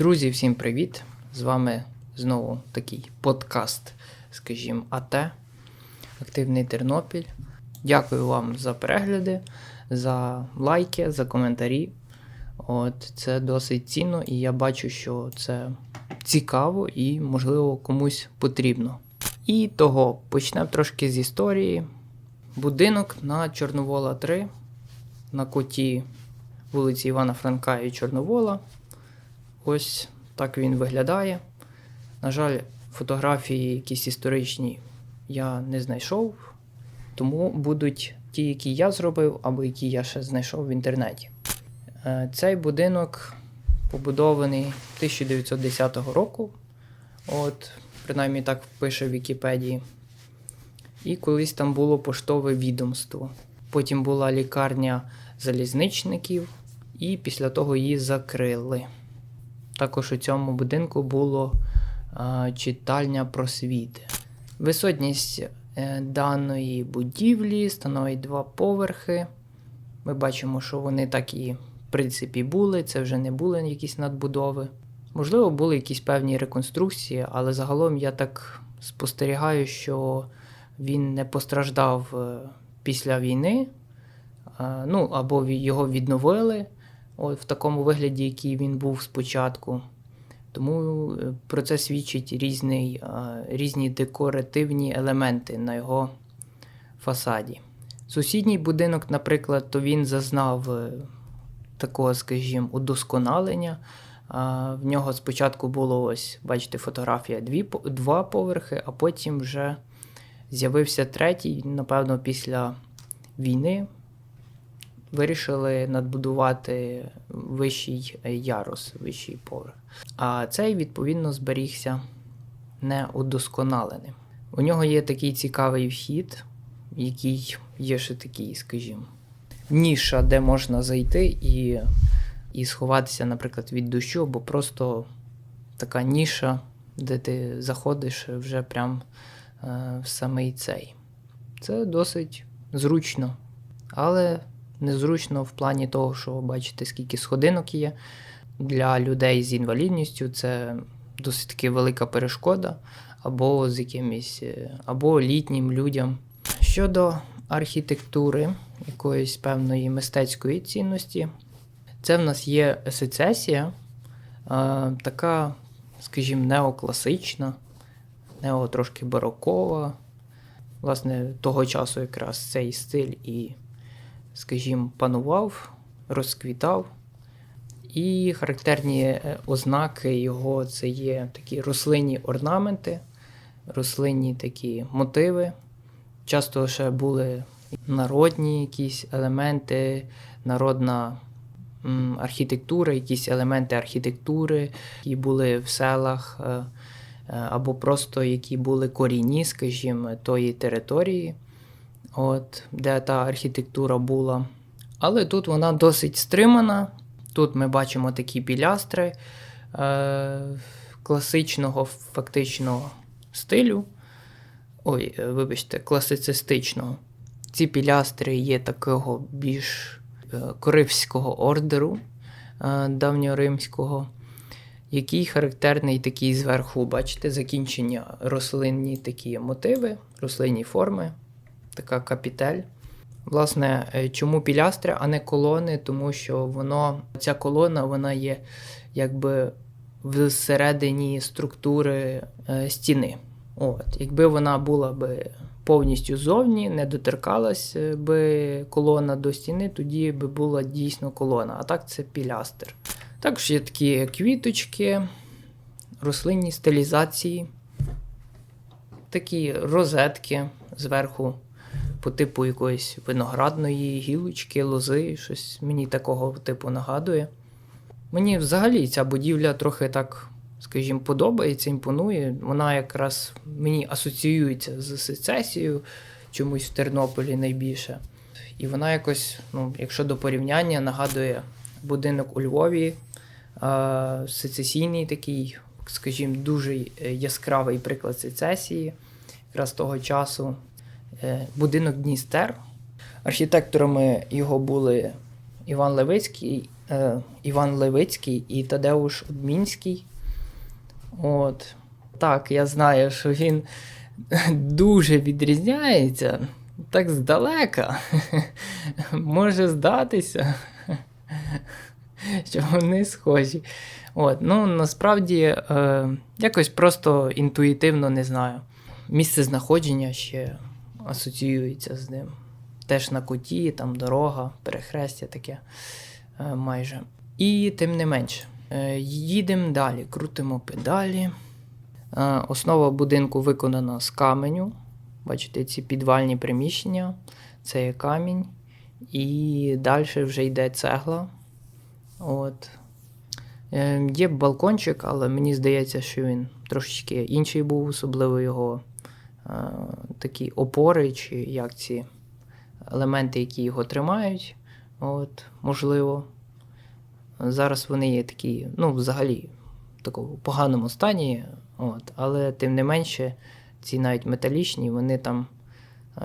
Друзі, всім привіт! З вами знову такий подкаст, скажімо, АТ, Активний Тернопіль. Дякую вам за перегляди, за лайки, за коментарі. От, Це досить цінно, і я бачу, що це цікаво і, можливо, комусь потрібно. І того почнемо трошки з історії. Будинок на Чорновола 3 на коті вулиці Івана Франка і Чорновола. Ось так він виглядає. На жаль, фотографії якісь історичні я не знайшов, тому будуть ті, які я зробив, або які я ще знайшов в інтернеті. Е, Цей будинок побудований 1910 року. От, принаймні так пише в Вікіпедії. І колись там було поштове відомство. Потім була лікарня залізничників, і після того її закрили. Також у цьому будинку було а, читальня просвіти. Висотність е, даної будівлі становить два поверхи. Ми бачимо, що вони так і в принципі були. Це вже не були якісь надбудови. Можливо, були якісь певні реконструкції, але загалом я так спостерігаю, що він не постраждав е, після війни. Е, Ну, або його відновили в такому вигляді, який він був спочатку. Тому е, про це свідчить різний, е, різні декоративні елементи на його фасаді. Сусідній будинок, наприклад, то він зазнав е, такого, скажімо, удосконалення. В нього спочатку було ось, бачите, фотографія дві, два поверхи, а потім вже з'явився третій, напевно, після війни вирішили надбудувати вищий ярус, вищий поверх. А цей, відповідно, зберігся неудосконаленим. У нього є такий цікавий вхід, який є ще такий, скажімо, ніша, де можна зайти і, і сховатися, наприклад, від дощу, або просто така ніша, де ти заходиш вже прям е, в самий цей. Це досить зручно, але незручно в плані того, що бачите, скільки сходинок є. Для людей з інвалідністю це досить таки велика перешкода, або з якимись, е, або літнім людям. Щодо архітектури якоїсь певної мистецької цінності, це в нас є сецесія, е, така, скажімо, неокласична, нео трошки барокова. Власне, того часу якраз цей стиль і скажімо, панував, розквітав. І характерні е, ознаки його це є такі рослинні орнаменти, рослинні такі мотиви. Часто ще були народні якісь елементи, народна архітектура, якісь елементи архітектури, які були в селах, е, е, або просто які були корінні, скажімо, тої території от, де та архітектура була. Але тут вона досить стримана. Тут ми бачимо такі пілястри е, класичного фактично стилю. Ой, е, вибачте, класицистичного. Ці пілястри є такого більш е, коривського ордеру е, давньоримського, який характерний такий зверху, бачите, закінчення рослинні такі мотиви, рослинні форми така капітель. Власне, е, чому пілястри, а не колони? Тому що воно, ця колона вона є якби всередині структури е, стіни. От, Якби вона була би повністю зовні, не доторкалась е, би колона до стіни, тоді би була дійсно колона. А так це пілястр. Також є такі квіточки, рослинні стилізації, такі розетки зверху по типу якоїсь виноградної гілочки, лози, щось мені такого типу нагадує. Мені взагалі ця будівля трохи так, скажімо, подобається, імпонує. Вона якраз мені асоціюється з сецесією чомусь в Тернополі найбільше. І вона якось, ну, якщо до порівняння, нагадує будинок у Львові, е- сецесійний такий, скажімо, дуже яскравий приклад сецесії, якраз того часу. Е, будинок Дністер. Архітекторами його були Іван Левицький, е, Іван Левицький і Тадеуш Обмінський. От. Так, я знаю, що він дуже відрізняється. Так здалека. Може здатися, що вони схожі. От, ну, насправді, е, якось просто інтуїтивно не знаю. Місце знаходження ще асоціюється з ним. Теж на куті, там дорога, перехрестя таке е, майже. І тим не менше, е, їдемо далі, крутимо педалі. Е, Основа будинку виконана з каменю. Бачите, ці підвальні приміщення, це є камінь. І далі вже йде цегла. От. Є балкончик, але мені здається, що він трошечки інший був, особливо його такі опори, чи як ці елементи, які його тримають. От, можливо. Зараз вони є такі, ну, взагалі, в поганому стані. От, але тим не менше, ці навіть металічні, вони там,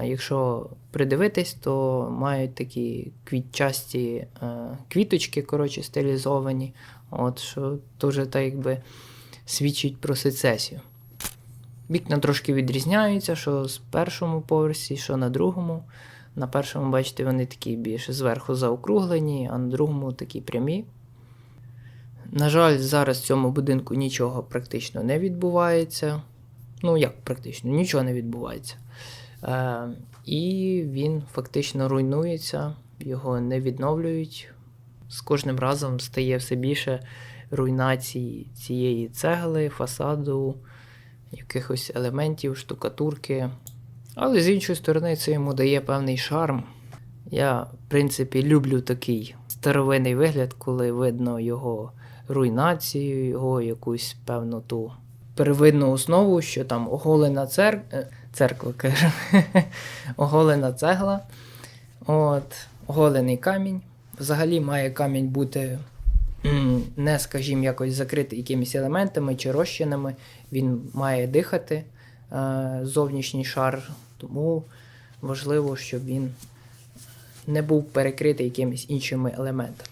якщо придивитись, то мають такі квітчасті е, квіточки, коротше, стилізовані. От, що дуже так якби свідчить про сецесію. Вікна трошки відрізняються, що з першому поверсі, що на другому. На першому, бачите, вони такі більше зверху заокруглені, а на другому такі прямі. На жаль, зараз в цьому будинку нічого практично не відбувається. Ну, як практично, нічого не відбувається. Е, і він фактично руйнується, його не відновлюють. З кожним разом стає все більше руйнації цієї цегли, фасаду, якихось елементів, штукатурки. Але з іншої сторони, це йому дає певний шарм. Я, в принципі, люблю такий старовинний вигляд, коли видно його руйнацію, його якусь певну ту первинну основу, що там оголена цер... е, церква, кажу, оголена цегла, от, оголений камінь. Взагалі має камінь бути не, скажімо, якось закритий якимись елементами чи розчинами. Він має дихати е, зовнішній шар, тому важливо, щоб він не був перекритий якимись іншими елементами.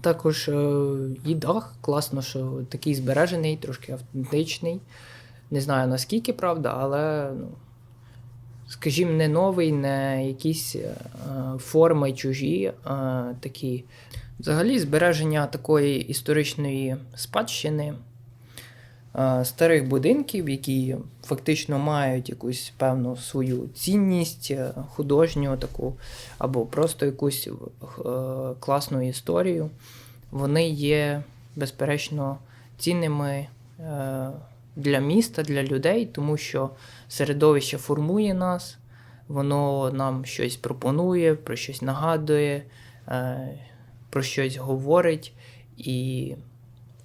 Також е, і дах, класно, що такий збережений, трошки автентичний. Не знаю наскільки правда, але, ну, скажімо, не новий, не якісь е, форми чужі, е, такі. Взагалі, збереження такої історичної спадщини е, старих будинків, які фактично мають якусь певну свою цінність е, художню таку, або просто якусь е, класну історію, вони є, безперечно, цінними для міста, для людей, тому що середовище формує нас, воно нам щось пропонує, про щось нагадує, про щось говорить. І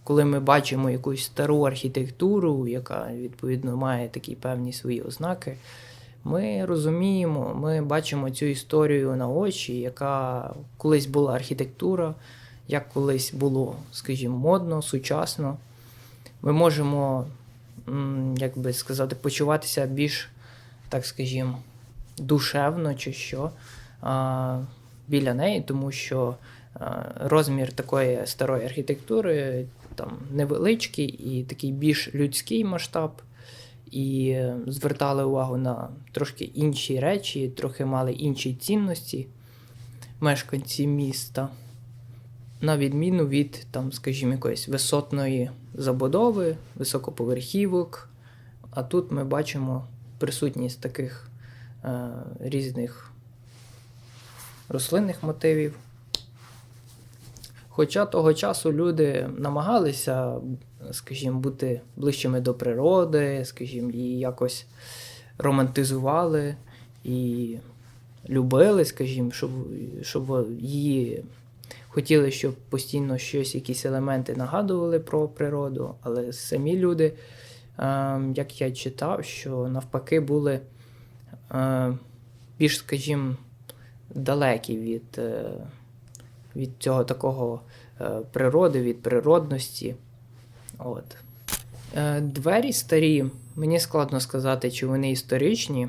коли ми бачимо якусь стару архітектуру, яка відповідно має такі певні свої ознаки, ми розуміємо, ми бачимо цю історію на очі, яка колись була архітектура, як колись було, скажімо, модно, сучасно. Ми можемо, як би сказати, почуватися більш, так скажімо, душевно чи що біля неї, тому що розмір такої старої архітектури там невеличкий і такий більш людський масштаб. І звертали увагу на трошки інші речі, трохи мали інші цінності мешканці міста. На відміну від, там, скажімо, якоїсь висотної забудови, високоповерхівок. А тут ми бачимо присутність таких е, різних рослинних мотивів. Хоча того часу люди намагалися, скажімо, бути ближчими до природи, скажімо, її якось романтизували і любили, скажімо, щоб, щоб її хотіли, щоб постійно щось, якісь елементи нагадували про природу, але самі люди, е, як я читав, що навпаки були е, більш, скажімо, далекі від. Від цього такого е, природи, від природності. От. Е, двері старі, мені складно сказати, чи вони історичні.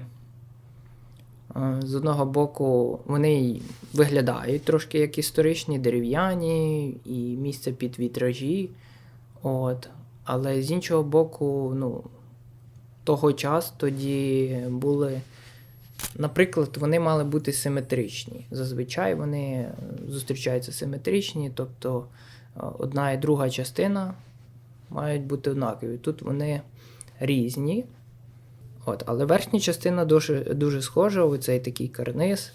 Е, З одного боку, вони виглядають трошки як історичні, дерев'яні і місце під вітражі. От. Але з іншого боку, ну, того часу тоді були. Наприклад, вони мали бути симетричні. Зазвичай вони е, зустрічаються симетричні, тобто е, одна і друга частина мають бути однакові. Тут вони різні. От, але верхня частина дуже, дуже схожа, оцей такий карниз,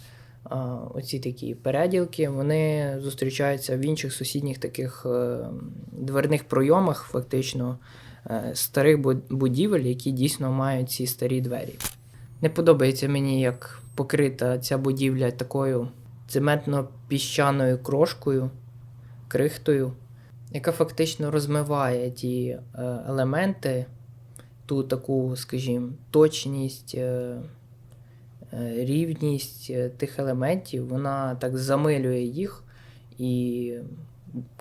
оці такі переділки, вони зустрічаються в інших сусідніх таких е, дверних пройомах, фактично, е, старих будівель, які дійсно мають ці старі двері. Не подобається мені, як покрита ця будівля такою цементно-піщаною крошкою, крихтою, яка фактично розмиває ті е, елементи, ту таку, скажімо, точність, е, е, рівність тих елементів, вона так замилює їх. І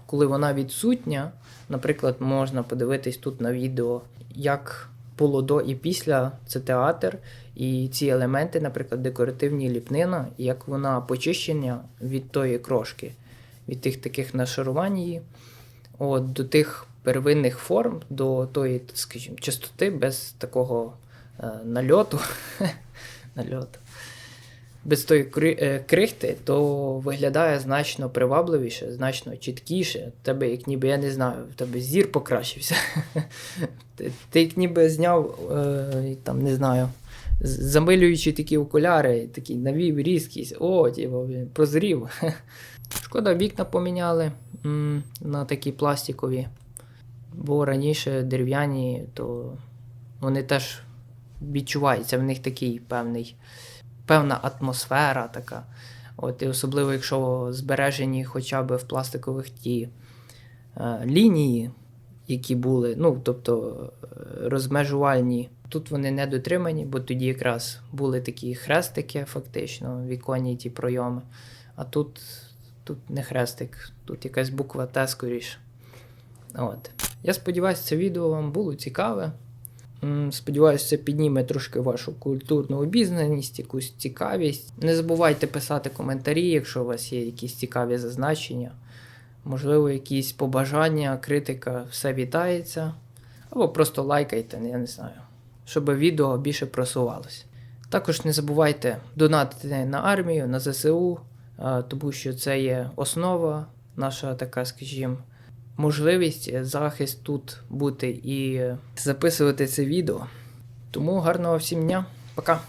коли вона відсутня, наприклад, можна подивитись тут на відео, як було до і після це театр, і ці елементи, наприклад, декоративні ліпнина, як вона почищення від тої крошки, від тих таких нашарувань її, от, до тих первинних форм, до тої, скажімо, чистоти без такого е, нальоту. нальоту. Без тої е, крихти, то виглядає значно привабливіше, значно чіткіше. Тебе, як ніби, я не знаю, в тебе зір покращився. ти, як ніби зняв, е, там, не знаю, замилюючи такі окуляри, такий навів різкість, о, типу, прозрів. Шкода, вікна поміняли на такі пластикові. Бо раніше дерев'яні, то вони теж відчуваються, в них такий певний, певна атмосфера така. От, і особливо, якщо збережені хоча б в пластикових ті е, лінії, які були, ну, тобто е, розмежувальні. Тут вони не дотримані, бо тоді якраз були такі хрестики, фактично, віконні ті пройоми. А тут, тут не хрестик, тут якась буква Т скоріше. От. Я сподіваюся, це відео вам було цікаве. Сподіваюся, це підніме трошки вашу культурну обізнаність, якусь цікавість. Не забувайте писати коментарі, якщо у вас є якісь цікаві зазначення. Можливо, якісь побажання, критика, все вітається. Або просто лайкайте, я не знаю, щоб відео більше просувалося. Також не забувайте донатити на армію, на ЗСУ, тому що це є основа, наша така, скажімо, можливість е, захист тут бути і записувати це відео. Тому гарного всім дня, пока!